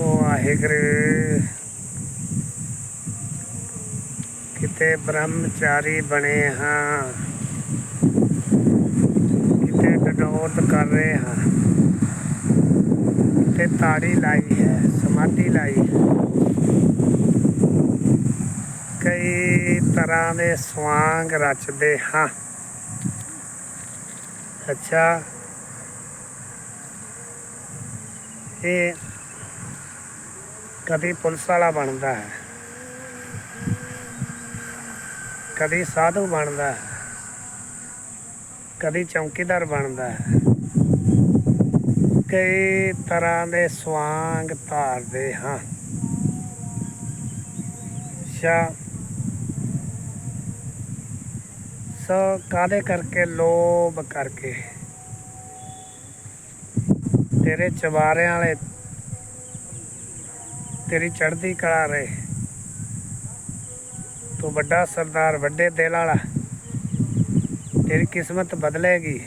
ਵਾਹਿਗੁਰੂ। ਕਿਤੇ ਬ੍ਰਹਮਚਾਰੀ ਬਣੇ ਹਾਂ। ਕਿਤੇ ਡਡੋਤ ਕਰ ਰਹੇ ਹਾਂ। ਕਿਤੇ ਤਾੜੀ ਲਾਈ ਹੈ, ਸਮਾਧੀ ਲਾਈ ਹੈ। ਕਈ ਤਰ੍ਹਾਂ ਦੇ ਸਵਾਂਗ ਰਚਦੇ ਹਾਂ। ਅੱਛਾ। ਇਹ ਕਦੀ ਪੁਲਿਸ ਵਾਲਾ ਬਣਦਾ ਹੈ। ਕਦੀ ਸਾਧੂ ਬਣਦਾ ਹੈ। ਕਦੀ ਚੌਕੀਦਾਰ ਬਣਦਾ ਹੈ। ਕਈ ਤਰ੍ਹਾਂ ਦੇ ਸਵਾਂਗ ਧਾਰਦੇ ਹਾਂ। ਅੱਛਾ। ਸੋ ਕਾਦੇ ਕਰਕੇ ਲੋਭ ਕਰਕੇ? ਤੇਰੇ ਚਵਾਰਿਆਂ ਵਾਲੇ ਤੇਰੀ ਚੜ੍ਹਦੀ ਕਲਾ ਰਹੇ। ਤੂੰ ਵੱਡਾ ਸਰਦਾਰ, ਵੱਡੇ ਦਿਲ ਵਾਲਾ। ਤੇਰੀ ਕਿਸਮਤ ਬਦਲੇਗੀ।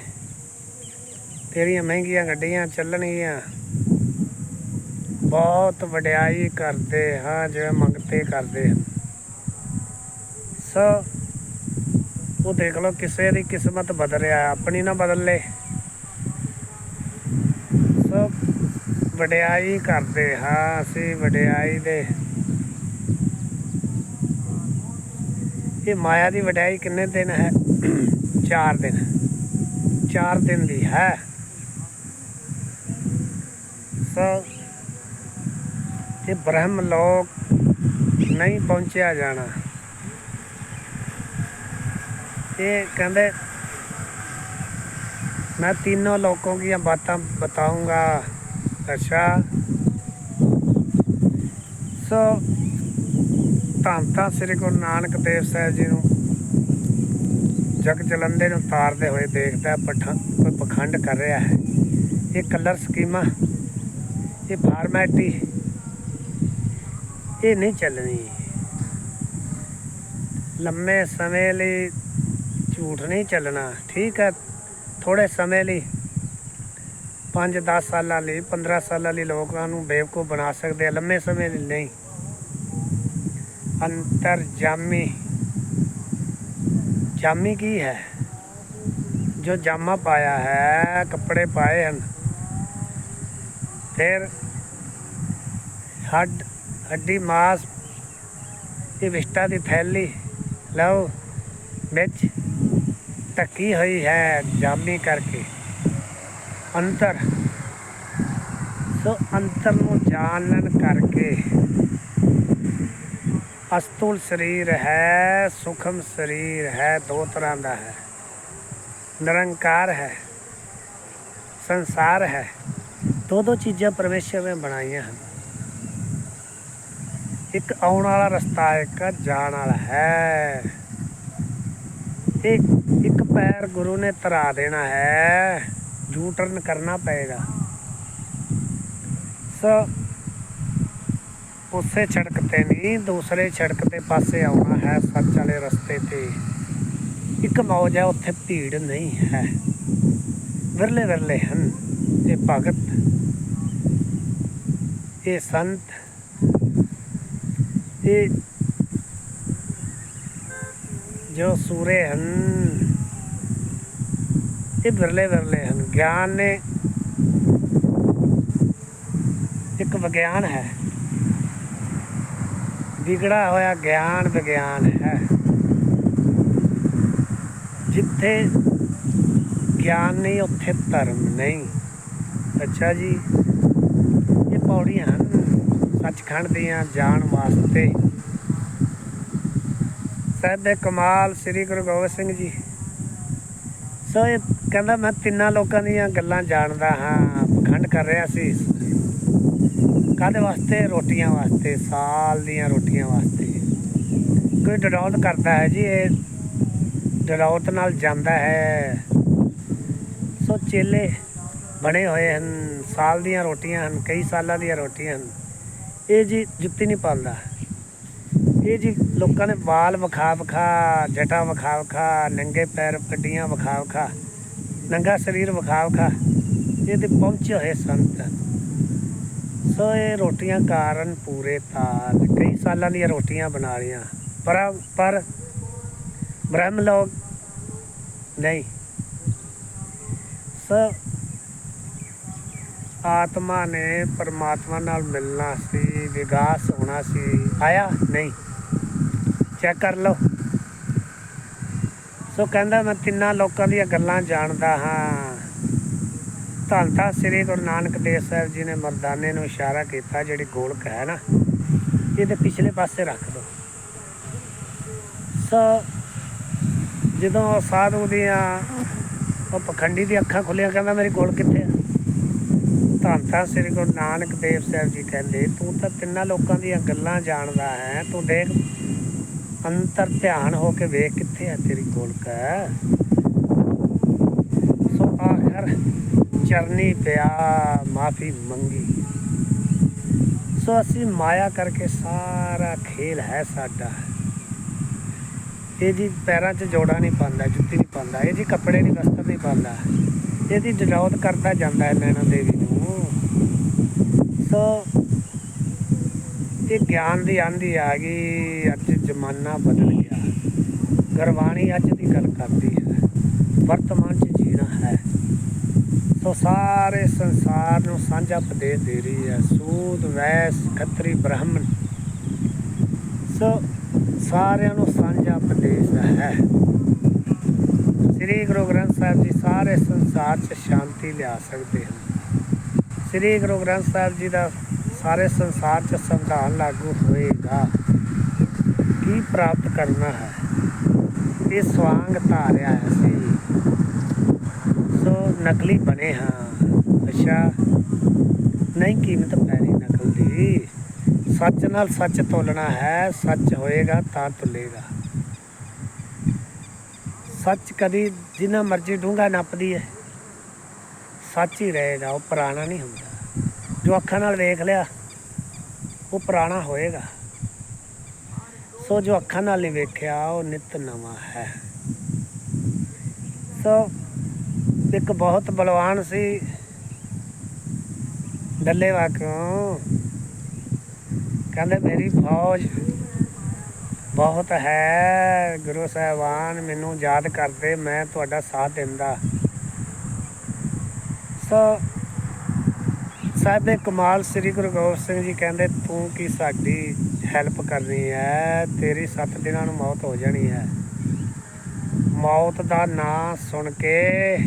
ਤੇਰੀਆਂ ਮਹਿੰਗੀਆਂ ਗੱਡੀਆਂ ਚੱਲਣਗੀਆਂ। ਬਹੁਤ ਵਡਿਆਈ ਕਰਦੇ ਹਾਂ, ਜਿਵੇਂ ਮੰਗਤੇ ਕਰਦੇ ਹਨ ਸੋ, ਉਹ ਦੇਖ ਲਓ, ਕਿਸੇ ਦੀ ਕਿਸਮਤ ਬਦਲ ਰਿਹਾ, ਆਪਣੀ ਨਾ ਬਦਲ ਲੇ ਸੋ ਵਡਿਆਈ ਕਰਦੇ ਹਾਂ ਅਸੀਂ ਵਡਿਆਈ ਦੇ ਇਹ ਮਾਇਆ ਦੀ ਵਡਿਆਈ ਕਿੰਨੇ ਦਿਨ ਹੈ 4 ਦਿਨ 4 ਦਿਨ ਦੀ ਹੈ ਸੋ ਇਹ ਬ੍ਰਹਮ ਲੋਕ ਨਹੀਂ ਪਹੁੰਚਿਆ ਜਾਣਾ ਇਹ ਕਹਿੰਦੇ मैं तीनों लोगों की बातें बताऊंगा ਅੱਛਾ। ਸੋ, ਧੰਨ ਤਾਂ ਸ੍ਰੀ ਗੁਰੂ ਨਾਨਕ ਦੇਵ ਸਾਹਿਬ ਜੀ ਨੂੰ ਜਗ ਜਲੰਦੇ ਨੂੰ ਤਾਰਦੇ ਹੋਏ ਦੇਖਦਾ ਪਠਾ ਕੋਈ ਪਖੰਡ ਕਰ ਰਿਹਾ ਹੈ। ਇਹ ਕਲਰ ਸਕੀਮਾਂ ਇਹ ਫਾਰਮੈਟੀ ਇਹ ਨਹੀਂ ਚੱਲਣੀ। ਲੰਮੇ ਸਮੇਂ ਲਈ ਝੂਠ ਨਹੀਂ ਚੱਲਣਾ, ਠੀਕ ਹੈ। ਥੋੜੇ ਸਮੇਂ ਲਈ 5-10 ਸਾਲਾਂ ਲਈ 15 ਸਾਲਾਂ ਲਈ ਲੋਕਾਂ ਨੂੰ ਬੇਵਕੂਫ ਬਣਾ ਸਕਦੇ ਆ, ਲੰਮੇ ਸਮੇਂ ਲਈ ਨਹੀਂ। ਅੰਤਰ ਜਾਮੀ। ਜਾਮੀ ਕੀ ਹੈ? ਜੋ ਜਾਮਾ ਪਾਇਆ ਹੈ, ਕੱਪੜੇ ਪਾਏ ਹਨ। ਫਿਰ ਹੱਡ, ਹੱਡੀ ਮਾਸ, ਇਹ ਵਿਸ਼ਟਾ ਦੀ ਥੈਲੀ, ਲਓ, ਵਿੱਚ ਢੱਕੀ ਹੋਈ ਹੈ ਜਾਮੀ ਕਰਕੇ। ਅੰਤਰ। ਸੋ ਅੰਤਰ ਨੂੰ ਜਾਣਨ ਕਰਕੇ ਅਸਤੂਲ ਸਰੀਰ ਹੈ ਸੁਖਮ ਸਰੀਰ ਹੈ ਦੋ ਤਰ੍ਹਾਂ ਦਾ ਹੈ। ਨਿਰੰਕਾਰ ਹੈ ਸੰਸਾਰ ਹੈ। ਦੋ ਦੋ ਚੀਜ਼ਾਂ ਪਰਮੇਸ਼ਰ ਨੇ ਬਣਾਈਆਂ ਹਨ। ਇੱਕ ਆਉਣ ਵਾਲਾ ਰਸਤਾ ਹੈ, ਇੱਕ ਜਾਣ ਵਾਲਾ ਹੈ। ਇੱਕ ਇੱਕ ਪੈਰ ਗੁਰੂ ਨੇ ਧਰਾ ਦੇਣਾ ਹੈ। ਯੂ ਟਰਨ ਕਰਨਾ ਪਏਗਾ। ਸੋ, ਉਸੇ ਸੜਕ ਤੇ ਨਹੀਂ, ਦੂਸਰੇ ਸੜਕ ਦੇ ਪਾਸੇ ਆਉਣਾ ਹੈ ਸੱਚ ਵਾਲੇ ਰਸਤੇ ਤੇ। ਇੱਕ ਮੌਜ ਹੈ, ਉੱਥੇ ਭੀੜ ਨਹੀਂ ਹੈ। ਵਿਰਲੇ ਵਿਰਲੇ ਹਨ ਇਹ ਭਗਤ, ਇਹ ਸੰਤ, ਇਹ ਜੋ ਸੂਰੇ ਹਨ, ਇਹ ਵਿਰਲੇ ਵਿਰਲੇ ਹਨ। ਗਿਆਨ ਨੇ ਇੱਕ ਵਿਗਿਆਨ ਹੈ। ਵਿਗੜਾ ਹੋਇਆ ਗਿਆਨ ਵਿਗਿਆਨ ਹੈ। ਜਿੱਥੇ ਗਿਆਨ ਨਹੀਂ, ਉੱਥੇ ਧਰਮ ਨਹੀਂ। ਅੱਛਾ ਜੀ, ਇਹ ਪੌੜੀਆਂ ਹਨ, ਸੱਚਖੰਡ ਦੀਆਂ ਜਾਣ ਵਾਸਤੇ। ਸਾਹਿਬ ਕਮਾਲ ਸ੍ਰੀ ਗੁਰੂ ਗੋਬਿੰਦ ਸਿੰਘ ਜੀ। ਸੋ ਇਹ ਕਹਿੰਦਾ ਮੈਂ ਤਿੰਨਾਂ ਲੋਕਾਂ ਦੀਆਂ ਗੱਲਾਂ ਜਾਣਦਾ ਹਾਂ, ਪਖੰਡ ਕਰ ਰਿਹਾ ਸੀ। ਕਾਹਦੇ ਵਾਸਤੇ? ਰੋਟੀਆਂ ਵਾਸਤੇ, ਸਾਲ ਦੀਆਂ ਰੋਟੀਆਂ ਵਾਸਤੇ। ਕੋਈ ਡਰਾਉਤ ਕਰਦਾ ਹੈ ਜੀ, ਇਹ ਡਰਾਉਤ ਨਾਲ ਜਾਂਦਾ ਹੈ। ਸੋ ਚੇਲੇ ਬਣੇ ਹੋਏ ਹਨ, ਸਾਲ ਦੀਆਂ ਰੋਟੀਆਂ ਹਨ, ਕਈ ਸਾਲਾਂ ਦੀਆਂ ਰੋਟੀਆਂ ਹਨ। ਇਹ ਜੀ ਜੁੱਤੀ ਨਹੀਂ ਪਾਲਦਾ। ਇਹ ਜੀ ਲੋਕਾਂ ਨੇ ਵਾਲ ਵਿਖਾ ਵਿਖਾ, ਜਟਾ ਵਿਖਾ ਵਿਖਾ, ਨੰਗੇ ਪੈਰ ਕੱਡੀਆਂ ਵਿਖਾ ਵਿਖਾ, ਨੰਗਾ ਸਰੀਰ ਵਿਖਾ ਵਿਖਾ ਇਹ ਤੇ ਪਹੁੰਚੇ ਹੋਏ ਸੰਤ। ਸੋ ਇਹ ਰੋਟੀਆਂ ਕਾਰਨ ਪੂਰੇ ਤਾਲ। ਕਈ ਸਾਲਾਂ ਦੀਆਂ ਰੋਟੀਆਂ ਬਣਾ ਲਈਆਂ ਪਰ ਪਰ ਬ੍ਰਹਮ ਲੋਕ ਨਹੀਂ। ਸੋ ਆਤਮਾ ਨੇ ਪਰਮਾਤਮਾ ਨਾਲ ਮਿਲਣਾ ਸੀ ਵਿਕਾਸ ਹੋਣਾ ਸੀ। ਆਇਆ? ਨਹੀਂ। ਚੈੱਕ ਕਰ ਲਓ। ਸੋ ਕਹਿੰਦਾ ਮੈਂ ਤਿੰਨਾਂ ਲੋਕਾਂ ਦੀਆਂ ਗੱਲਾਂ ਜਾਣਦਾ ਹਾਂ। ਧੰਨ ਸ੍ਰੀ ਗੁਰੂ ਨਾਨਕ ਦੇਵ ਸਾਹਿਬ ਜੀ ਨੇ ਮਰਦਾਨੇ ਨੂੰ ਇਸ਼ਾਰਾ ਕੀਤਾ, ਜਿਹੜੀ ਗੋਲਕ ਹੈ ਨਾ, ਇਹਦੇ ਪਿਛਲੇ ਪਾਸੇ ਰੱਖ ਦੋ। ਸੋ ਜਦੋਂ ਉਹ ਸਾਧੂ ਦੀਆਂ, ਉਹ ਪਖੰਡੀ ਦੀ ਅੱਖਾਂ ਖੁੱਲੀਆਂ, ਕਹਿੰਦਾ ਮੇਰੀ ਗੋਲ ਕਿੱਥੇ ਆ? ਧੰਨ ਤਾਂ ਸ੍ਰੀ ਗੁਰੂ ਨਾਨਕ ਦੇਵ ਸਾਹਿਬ ਜੀ ਕਹਿੰਦੇ, ਤੂੰ ਤਾਂ ਤਿੰਨਾਂ ਲੋਕਾਂ ਦੀਆਂ ਗੱਲਾਂ ਜਾਣਦਾ ਹੈ, ਤੂੰ ਦੇਖ ਅੰਤਰ ਧਿਆਨ ਹੋ ਕੇ ਵੇਖ ਕਿੱਥੇ ਹੈ ਤੇਰੀ ਗੋਲਕ। ਸੋ ਆਖਰ ਚਰਨੀ ਪਿਆ, ਮਾਫੀ ਮੰਗੀ। ਸੋ ਅਸੀਂ ਮਾਇਆ ਕਰਕੇ ਸਾਰਾ ਖੇਲ ਹੈ ਸਾਡਾ। ਇਹ ਜੀ ਪੈਰਾਂ 'ਚ ਜੋੜਾ ਨਹੀਂ ਪਾਉਂਦਾ, ਜੁੱਤੀ ਨਹੀਂ ਪਾਉਂਦਾ ਇਹ ਜੀ ਕੱਪੜੇ ਨਹੀਂ, ਵਸਤਰ ਨਹੀਂ ਪਾਉਂਦਾ। ਇਹਦੀ ਡਰਾਉਤ ਕਰਦਾ ਜਾਂਦਾ ਹੈ ਨੈਣਾ ਦੇਵੀ ਨੂੰ। ਸੋ ਇਹ ਗਿਆਨ ਦੀ ਆਂਦੀ ਆ ਗਈ, ਅੱਜ ਜ਼ਮਾਨਾ ਬਦਲ ਗਿਆ। ਗੁਰਬਾਣੀ ਅੱਜ ਦੀ ਗੱਲ ਕਰਦੀ ਹੈ। ਵਰਤਮਾਨ 'ਚ ਜੀਣਾ ਹੈ। ਸੋ ਸਾਰੇ ਸੰਸਾਰ ਨੂੰ ਸਾਂਝਾ ਉਪਦੇਸ਼ ਦੇ ਰਹੀ ਹੈ। ਸੂਦ ਵੈਸ, ਖੱਤਰੀ, ਬ੍ਰਾਹਮਣ। ਸੋ ਸਾਰਿਆਂ ਨੂੰ ਸਾਂਝਾ ਉਪਦੇਸ਼ ਹੈ। ਸ੍ਰੀ ਗੁਰੂ ਗ੍ਰੰਥ ਸਾਹਿਬ ਜੀ ਸਾਰੇ ਸੰਸਾਰ 'ਚ ਸ਼ਾਂਤੀ ਲਿਆ ਸਕਦੇ ਹਨ। ਸ੍ਰੀ ਗੁਰੂ ਗ੍ਰੰਥ ਸਾਹਿਬ ਜੀ ਦਾ ਸਾਰੇ ਸੰਸਾਰ 'ਚ ਸੰਵਿਧਾਨ ਲਾਗੂ ਹੋਏਗਾ। ਕੀ ਪ੍ਰਾਪਤ ਕਰਨਾ ਹੈ? ਇਹ ਸਵਾਂਗ ਧਾਰਿਆ ਹੈ ਸੀ ਸੋ ਨਕਲੀ ਬਣੇ ਹਾਂ। ਅੱਛਾ, ਨਹੀਂ ਕੀਮਤ ਪੈਣੀ ਨਕਲ ਦੀ। ਸੱਚ ਨਾਲ ਸੱਚ ਤੋਲਣਾ ਹੈ, ਸੱਚ ਹੋਏਗਾ ਤਾਂ ਤੁਲੇਗਾ। ਸੱਚ ਕਦੀ ਜਿੰਨਾ ਮਰਜ਼ੀ ਡੂੰਘਾ ਨੱਪਦੀ ਹੈ। ਸੱਚ ਹੀ ਰਹੇਗਾ, ਉਹ ਪੁਰਾਣਾ ਨਹੀਂ ਹੁੰਦਾ। ਜੋ ਅੱਖਾਂ ਨਾਲ ਵੇਖ ਲਿਆ, ਉਹ ਪੁਰਾਣਾ ਹੋਏਗਾ। ਸੋ ਜੋ ਅੱਖਾਂ ਨਾਲ ਨਹੀਂ ਵੇਖਿਆ, ਉਹ ਨਿਤ ਨਵਾਂ ਹੈ। ਸੋ ਇੱਕ ਬਹੁਤ ਬਲਵਾਨ ਸੀ, ਡੱਲੇ ਕਿਉਂ ਕਹਿੰਦੇ, ਮੇਰੀ ਫੌਜ ਬਹੁਤ ਹੈ, ਗੁਰੂ ਸਾਹਿਬਾਨ, ਮੈਨੂੰ ਯਾਦ ਕਰਦੇ, ਮੈਂ ਤੁਹਾਡਾ ਸਾਥ ਦਿੰਦਾ। ਸੋ ਸਾਹਿਬੇ ਕਮਾਲ ਸ੍ਰੀ ਗੁਰੂ ਗੋਬਿੰਦ ਸਿੰਘ ਜੀ ਕਹਿੰਦੇ, ਤੂੰ ਕੀ ਸਾਡੀ ਹੈਲਪ ਕਰਨੀ ਹੈ? ਤੇਰੀ 7 ਦਿਨਾਂ ਨੂੰ ਮੌਤ ਹੋ ਜਾਣੀ ਹੈ। ਮੌਤ ਦਾ ਨਾਂ ਸੁਣ ਕੇ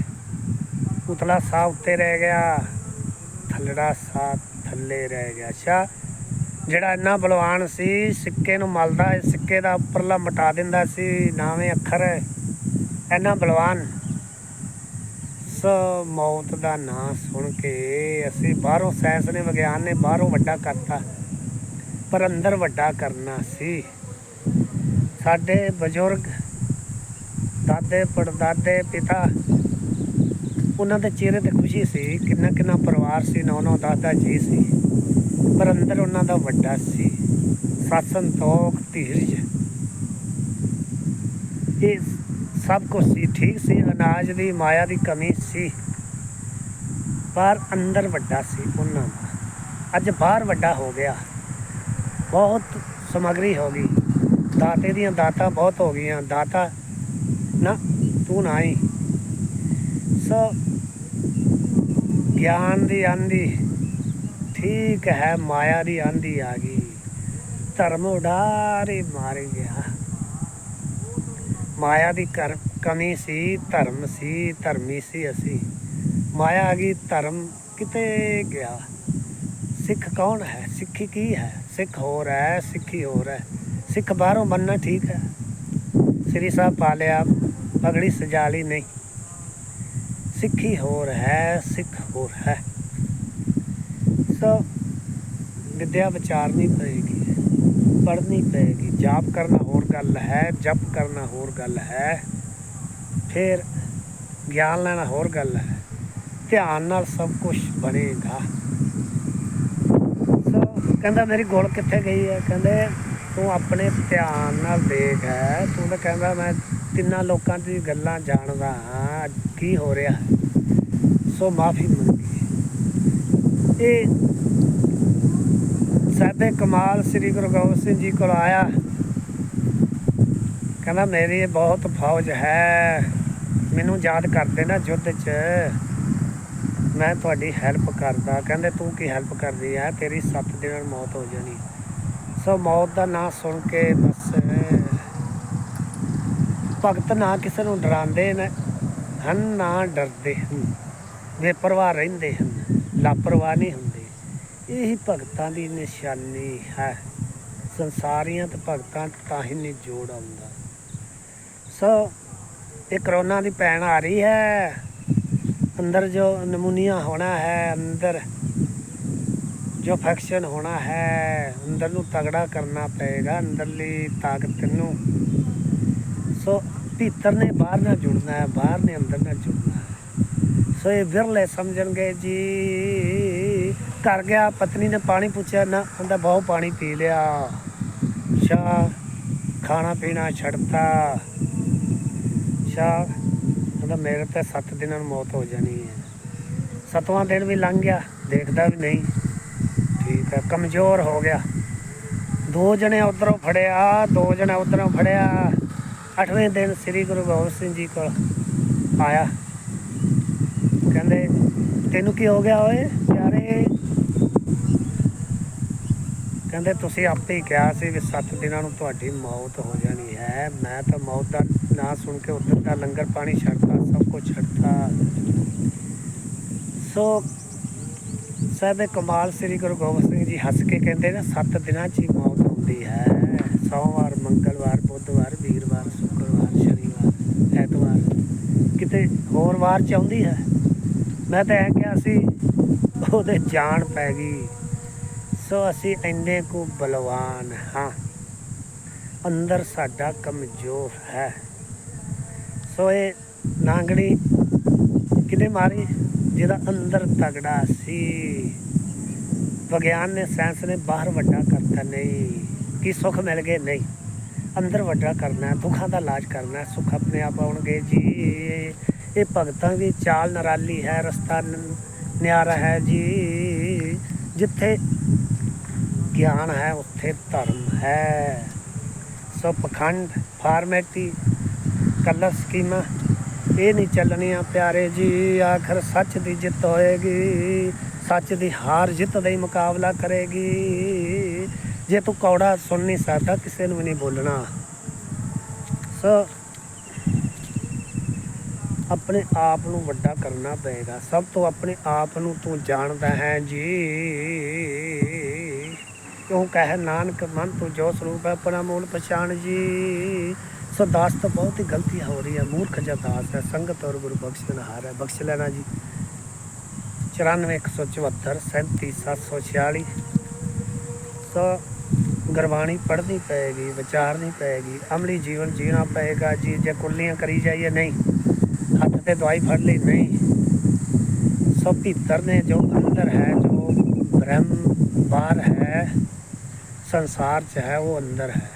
ਉਤਲਾ ਸਾਹ ਉੱਤੇ ਰਹਿ ਗਿਆ। ਥੱਲੜਾ ਸਾਹ ਥੱਲੇ ਰਹਿ ਗਿਆ। ਅੱਛਾ, ਜਿਹੜਾ ਇੰਨਾ ਬਲਵਾਨ ਸੀ, ਸਿੱਕੇ ਨੂੰ ਮਲਦਾ, ਸਿੱਕੇ ਦਾ ਉੱਪਰਲਾ ਮਟਾ ਦਿੰਦਾ ਸੀ, ਨਾਵੇਂ ਅੱਖਰ ਇੰਨਾ ਬਲਵਾਨ। ਮੌਤ ਦਾ ਨਾਂ ਸੁਣ ਕੇ ਅਸੀਂ ਬਾਹਰੋਂ ਸਾਇੰਸ ਨੇ ਵਿਗਿਆਨ ਨੇ ਬਾਹਰੋਂ ਵੱਡਾ ਕਰਤਾ, ਪਰ ਅੰਦਰ ਵੱਡਾ ਕਰਨਾ ਸੀ। ਸਾਡੇ ਬਜ਼ੁਰਗ, ਦਾਦੇ, ਪੜਦਾਦੇ, ਪਿਤਾ, ਉਹਨਾਂ ਦੇ ਚਿਹਰੇ ਤੇ ਖੁਸ਼ੀ ਸੀ, ਕਿੰਨਾ ਕਿੰਨਾ ਪਰਿਵਾਰ ਸੀ ਨੌ ਨੌ ਦਾਦਾ ਜੀ ਸੀ। ਪਰ ਅੰਦਰ ਉਹਨਾਂ ਦਾ ਵੱਡਾ ਸੀ ਸਤ ਸੰਤੋਖ ਧੀਰਜ। ਇਹ ਸਭ ਕੁਝ ਸੀ, ਠੀਕ ਸੀ, ਅਨਾਜ ਦੀ ਮਾਇਆ ਦੀ ਕਮੀ ਸੀ। ਪਰ ਅੰਦਰ ਵੱਡਾ ਸੀ ਉਹਨਾਂ ਦਾ। ਅੱਜ ਬਾਹਰ ਵੱਡਾ ਹੋ ਗਿਆ। ਬਹੁਤ ਸਮਗਰੀ ਹੋ ਗਈ। ਦਾਤੇ ਦੀਆਂ ਦਾਤਾਂ ਬਹੁਤ ਹੋ ਗਈਆਂ। ਦਾਤਾ, ਨਾ, ਤੂੰ ਨਾ ਹੀ ਸੋ ਗਿਆਨ ਦੀ ਆਂਦੀ, ਠੀਕ ਹੈ, ਮਾਇਆ ਦੀ ਆਂਦੀ ਆ ਗਈ। ਧਰਮ ਉਡਾਰੇ ਮਾਰ ਗਿਆ। ਮਾਇਆ ਦੀ ਕਰ ਕਮੀ ਸੀ, ਧਰਮ ਸੀ, ਧਰਮੀ ਸੀ ਅਸੀਂ। ਮਾਇਆ ਆ ਗਈ ਧਰਮ ਕਿਤੇ ਗਿਆ? ਸਿੱਖ ਕੌਣ ਹੈ? ਸਿੱਖੀ ਕੀ ਹੈ? ਸਿੱਖ ਹੋਰ ਹੈ, ਸਿੱਖੀ ਹੋਰ ਹੈ। ਸਿੱਖ ਬਾਹਰੋਂ ਬੰਨਣਾ ਠੀਕ ਹੈ। ਸ੍ਰੀ ਸਾਹਿਬ ਪਾ ਲਿਆ ਪਗੜੀ ਸਜਾ ਲਈ ਨਹੀਂ। ਸਿੱਖੀ ਹੋਰ ਹੈ, ਸਿੱਖ ਹੋਰ ਹੈ। ਸੋ ਵਿਦਿਆ ਵਿਚਾਰਨੀ ਪਏਗੀ, ਪੜ੍ਹਨੀ ਪਏਗੀ, ਜਾਪ ਕਰਨਾ ਗੱਲ ਹੈ, ਜਪ ਕਰਨਾ ਹੋਰ ਗੱਲ ਹੈ, ਫਿਰ ਗਿਆਨ ਲੈਣਾ ਹੋਰ ਗੱਲ ਹੈ। ਧਿਆਨ ਨਾਲ ਸਭ ਕੁਝ ਬਣੇਗਾ। ਸੋ ਕਹਿੰਦਾ, ਮੇਰੀ ਗੁਲ ਕਿੱਥੇ ਗਈ ਹੈ? ਕਹਿੰਦੇ, ਤੂੰ ਆਪਣੇ ਧਿਆਨ ਨਾਲ ਦੇਖ ਹੈ। ਤੂੰ ਤਾਂ ਕਹਿੰਦਾ, ਮੈਂ ਤਿੰਨਾਂ ਲੋਕਾਂ ਦੀ ਗੱਲਾਂ ਜਾਣਦਾ ਹਾਂ, ਕੀ ਹੋ ਰਿਹਾ ਸੋ ਮਾਫੀ ਮੰਗੀ ਇਹ ਸਾਹਿਬੇ ਕਮਾਲ ਸ੍ਰੀ ਗੁਰੂ ਗੋਬਿੰਦ ਸਿੰਘ ਜੀ ਕੋਲ ਆਇਆ। ਕਹਿੰਦਾ, ਮੇਰੀ ਬਹੁਤ ਫੌਜ ਹੈ। ਮੈਨੂੰ ਯਾਦ ਕਰਦੇ ਨਾ ਯੁੱਧ 'ਚ। ਮੈਂ ਤੁਹਾਡੀ ਹੈਲਪ ਕਰਦਾ। ਕਹਿੰਦੇ, ਤੂੰ ਕੀ ਹੈਲਪ ਕਰਦੀ ਹੈ? ਤੇਰੀ 7 ਦਿਨ ਨੂੰ ਮੌਤ ਹੋ ਜਾਣੀ। ਸੋ ਮੌਤ ਦਾ ਨਾਂ ਸੁਣ ਕੇ ਬਸ ਭਗਤ ਨਾ ਕਿਸੇ ਨੂੰ ਡਰਾਉਂਦੇ ਨੇ, ਹਨ ਨਾ ਡਰਦੇ ਹਨ। ਬੇਪਰਵਾਹ ਰਹਿੰਦੇ ਹਨ, ਲਾਪਰਵਾਹ ਨਹੀਂ ਹੁੰਦੇ। ਇਹੀ ਭਗਤਾਂ ਦੀ ਨਿਸ਼ਾਨੀ ਹੈ। ਸੰਸਾਰੀਆਂ ਤੇ ਭਗਤਾਂ ਤਾਂ ਹੀ ਨਿਜੋੜ ਆਉਂਦਾ। ਸੋ ਇਹ ਕਰੋਨਾ ਦੀ ਪੈਣ ਆ ਰਹੀ ਹੈ। ਅੰਦਰ ਜੋ ਨਮੂਨੀਆ ਹੋਣਾ ਹੈ, ਅੰਦਰ ਜੋ ਫੈਕਸ਼ਨ ਹੋਣਾ ਹੈ, ਅੰਦਰ ਨੂੰ ਤਗੜਾ ਕਰਨਾ ਪਏਗਾ, ਅੰਦਰਲੀ ਤਾਕਤ ਨੂੰ। ਸੋ ਭੀਤਰ ਨੇ ਬਾਹਰ ਨਾਲ ਜੁੜਨਾ ਹੈ, ਬਾਹਰ ਨੇ ਅੰਦਰ ਨਾਲ ਜੁੜਨਾ ਹੈ। ਸੋ ਇਹ ਵਿਰਲੇ ਸਮਝਣਗੇ ਜੀ। ਕਰ ਗਿਆ, ਪਤਨੀ ਨੇ ਪਾਣੀ ਪੁੱਛਿਆ, ਨਾ, ਕਹਿੰਦਾ ਬਹੁਤ ਪਾਣੀ ਪੀ ਲਿਆ। ਸ਼ਾ ਖਾਣਾ ਪੀਣਾ ਛੱਡਤਾ। ਸ਼ਾ ਕਹਿੰਦਾ ਮੇਰੇ ਤੇ 7 ਦਿਨਾਂ ਨੂੰ ਮੌਤ ਹੋ ਜਾਣੀ ਹੈ। ਸਤਵਾਂ ਦਿਨ ਵੀ ਲੰਘ ਗਿਆ, ਦੇਖਦਾ ਵੀ ਨਹੀਂ। ਠੀਕ ਹੈ, ਕਮਜ਼ੋਰ ਹੋ ਗਿਆ। ਦੋ ਜਣੇ ਉਧਰੋਂ ਫੜਿਆ, ਦੋ ਜਣੇ ਉਧਰੋਂ ਫੜਿਆ। ਅੱਠਵੇਂ ਦਿਨ ਸ੍ਰੀ ਗੁਰੂ ਗੋਬਿੰਦ ਸਿੰਘ ਜੀ ਕੋਲ ਆਇਆ। ਕਹਿੰਦੇ, ਤੈਨੂੰ ਕੀ ਹੋ ਗਿਆ ਓਏ? ਪਿਆਰੇ? ਕਹਿੰਦੇ, ਤੁਸੀਂ ਆਪੇ ਹੀ ਕਿਹਾ ਸੀ ਵੀ 7 ਦਿਨਾਂ ਨੂੰ ਤੁਹਾਡੀ ਮੌਤ ਹੋ ਜਾਣੀ ਹੈ। ਮੈਂ ਤਾਂ ਮੌਤ ਦਾ ਨਾਂ ਸੁਣ ਕੇ ਉਧਰ ਦਾ ਲੰਗਰ ਪਾਣੀ ਛੱਡਤਾ, ਸਭ ਕੁਝ ਛੱਡਤਾ। ਸੋ ਸਾਹਿਬ ਕਮਾਲ ਸ੍ਰੀ ਗੁਰੂ ਗੋਬਿੰਦ ਸਿੰਘ ਜੀ ਹੱਸ ਕੇ ਕਹਿੰਦੇ ਨੇ, ਸੱਤ ਦਿਨਾਂ 'ਚ ਹੀ ਮੌਤ ਹੁੰਦੀ ਹੈ। ਸੋਮਵਾਰ, ਮੰਗਲਵਾਰ, ਬੁੱਧਵਾਰ, ਵੀਰਵਾਰ, ਸ਼ੁੱਕਰਵਾਰ, ਸ਼ਨੀਵਾਰ, ਐਤਵਾਰ, ਕਿਤੇ ਹੋਰ ਵਾਰ ਚ ਆਉਂਦੀ ਹੈ? ਮੈਂ ਤਾਂ ਇਹ ਕਿਹਾ ਸੀ, ਉਹਦੇ ਜਾਨ ਪੈ ਗਈ। ਸੋ ਅਸੀਂ ਇੰਨੇ ਕੁ ਬਲਵਾਨ ਹਾਂ। ਅੰਦਰ ਸਾਡਾ ਕਮਜ਼ੋਰ ਹੈ। ਸੋ ਇਹ ਨਾਂਗੜੀ ਕਿਨੇ ਮਾਰੀ, ਜਿਹਦਾ ਅੰਦਰ ਤਗੜਾ ਸੀ। ਵਿਗਿਆਨ ਨੇ, ਸਾਇੰਸ ਨੇ ਬਾਹਰ ਵੱਡਾ ਕਰਤਾ ਨਹੀਂ, ਕਿ ਸੁੱਖ ਮਿਲ ਗਏ ਨਹੀਂ। ਅੰਦਰ ਵੱਡਾ ਕਰਨਾ, ਦੁੱਖਾਂ ਦਾ ਇਲਾਜ ਕਰਨਾ, ਸੁੱਖ ਆਪਣੇ ਆਪ ਆਉਣਗੇ ਜੀ। ਇਹ ਭਗਤਾਂ ਦੀ ਚਾਲ ਨਰਾਲੀ ਹੈ, ਰਸਤਾ ਨਿਆਰਾ ਹੈ ਜੀ। ਜਿੱਥੇ ਗਿਆਨ ਹੈ, ਉੱਥੇ ਧਰਮ ਹੈ। ਸੋ ਪਖੰਡ ਫਾਰਮੈਟੀ ਕਲਰ ਸਕੀਮਾਂ ਇਹ ਨਹੀਂ ਚੱਲਣੀਆਂ ਪਿਆਰੇ ਜੀ, ਆਖਰ ਸੱਚ ਦੀ ਜਿੱਤ ਹੋਏਗੀ, ਸੱਚ ਦੀ ਹਾਰ ਜਿੱਤ ਦਾ ਹੀ ਮੁਕਾਬਲਾ ਕਰੇਗੀ। ਜੇ ਤੂੰ ਕੌੜਾ ਸੁਣ ਨਹੀਂ ਸਕਦਾ, ਕਿਸੇ ਨੂੰ ਨਹੀਂ ਬੋਲਣਾ। ਸੋ, ਆਪਣੇ ਆਪ ਨੂੰ ਵੱਡਾ ਕਰਨਾ ਪਏਗਾ। ਸਭ ਤੋਂ ਆਪਣੇ ਆਪ ਨੂੰ ਤੂੰ ਜਾਣਦਾ ਹੈ ਜੀ। ਕਿਉਂ ਕਹੇ, ਨਾਨਕ ਮਨ ਤੂੰ ਜੋ ਸਰੂਪ ਹੈ ਆਪਣਾ ਮੂਲ ਪਛਾਣ ਜੀ। ਸੋ ਦਾਸ ਤਾਂ ਬਹੁਤ ਹੀ ਗਲਤੀ ਹੋ ਰਹੀ ਹੈ ਮੂਰਖ ਜਿਹਾ ਦਾਸ ਹੈ ਸੰਗਤ ਔਰ ਗੁਰੂ ਬਖਸ਼ਣਹਾਰ ਹੈ ਬਖਸ਼ ਲੈਣਾ ਜੀ 94174 37746 ਸੋ ਗੁਰਬਾਣੀ ਪੜ੍ਹਨੀ ਪਏਗੀ ਵਿਚਾਰਨੀ ਪਏਗੀ ਅਮਲੀ ਜੀਵਨ ਜੀਣਾ ਪਏਗਾ ਜੀ ਜੇ ਕੁੱਲੀਆਂ ਕਰੀ ਜਾਈਏ ਨਹੀਂ ਹੱਥ ਤੇ ਦਵਾਈ ਫੜ ਲਈ ਨਹੀਂ ਸੋ ਭੀਤਰ ਨੇ ਜੋ ਅੰਦਰ ਹੈ ਜੋ ਬ੍ਰਹਮ ਬਾਹਰ ਹੈ ਸੰਸਾਰ ਚ ਹੈ ਉਹ ਅੰਦਰ ਹੈ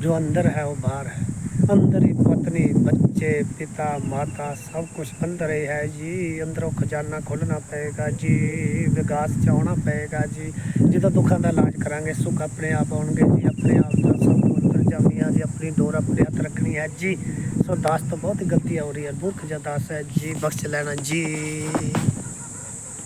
ਜੋ ਅੰਦਰ ਹੈ ਉਹ ਬਾਹਰ ਹੈ ਅੰਦਰ ਹੀ ਪਤਨੀ, ਬੱਚੇ, ਪਿਤਾ, ਮਾਤਾ, ਸਭ ਕੁਝ ਅੰਦਰ ਹੀ ਹੈ ਜੀ। ਅੰਦਰੋਂ ਖਜ਼ਾਨਾ ਖੋਲਣਾ ਪਏਗਾ ਜੀ, ਵਿਕਾਸ ਚ ਆਉਣਾ ਪਏਗਾ ਜੀ। ਜਦੋਂ ਦੁੱਖਾਂ ਦਾ ਇਲਾਜ ਕਰਾਂਗੇ, ਸੁੱਖ ਆਪਣੇ ਆਪ ਆਉਣਗੇ ਜੀ। ਆਪਣੇ ਆਪ ਦਾ ਸਭ ਤੋਂ ਅੰਦਰ ਜਾਮੀਆਂ ਜੀ ਆਪਣੀ ਡੋਰ ਆਪਣੇ ਹੱਥ ਰੱਖਣੀ ਹੈ ਜੀ। ਸੋ ਦਾਸ ਤੋਂ ਬਹੁਤ ਹੀ ਗਲਤੀ ਹੋ ਰਹੀ ਹੈ। ਮੂਰਖ ਜਿਹਾ ਦਾਸ ਹੈ ਜੀ, ਬਖਸ਼ ਲੈਣਾ ਜੀ।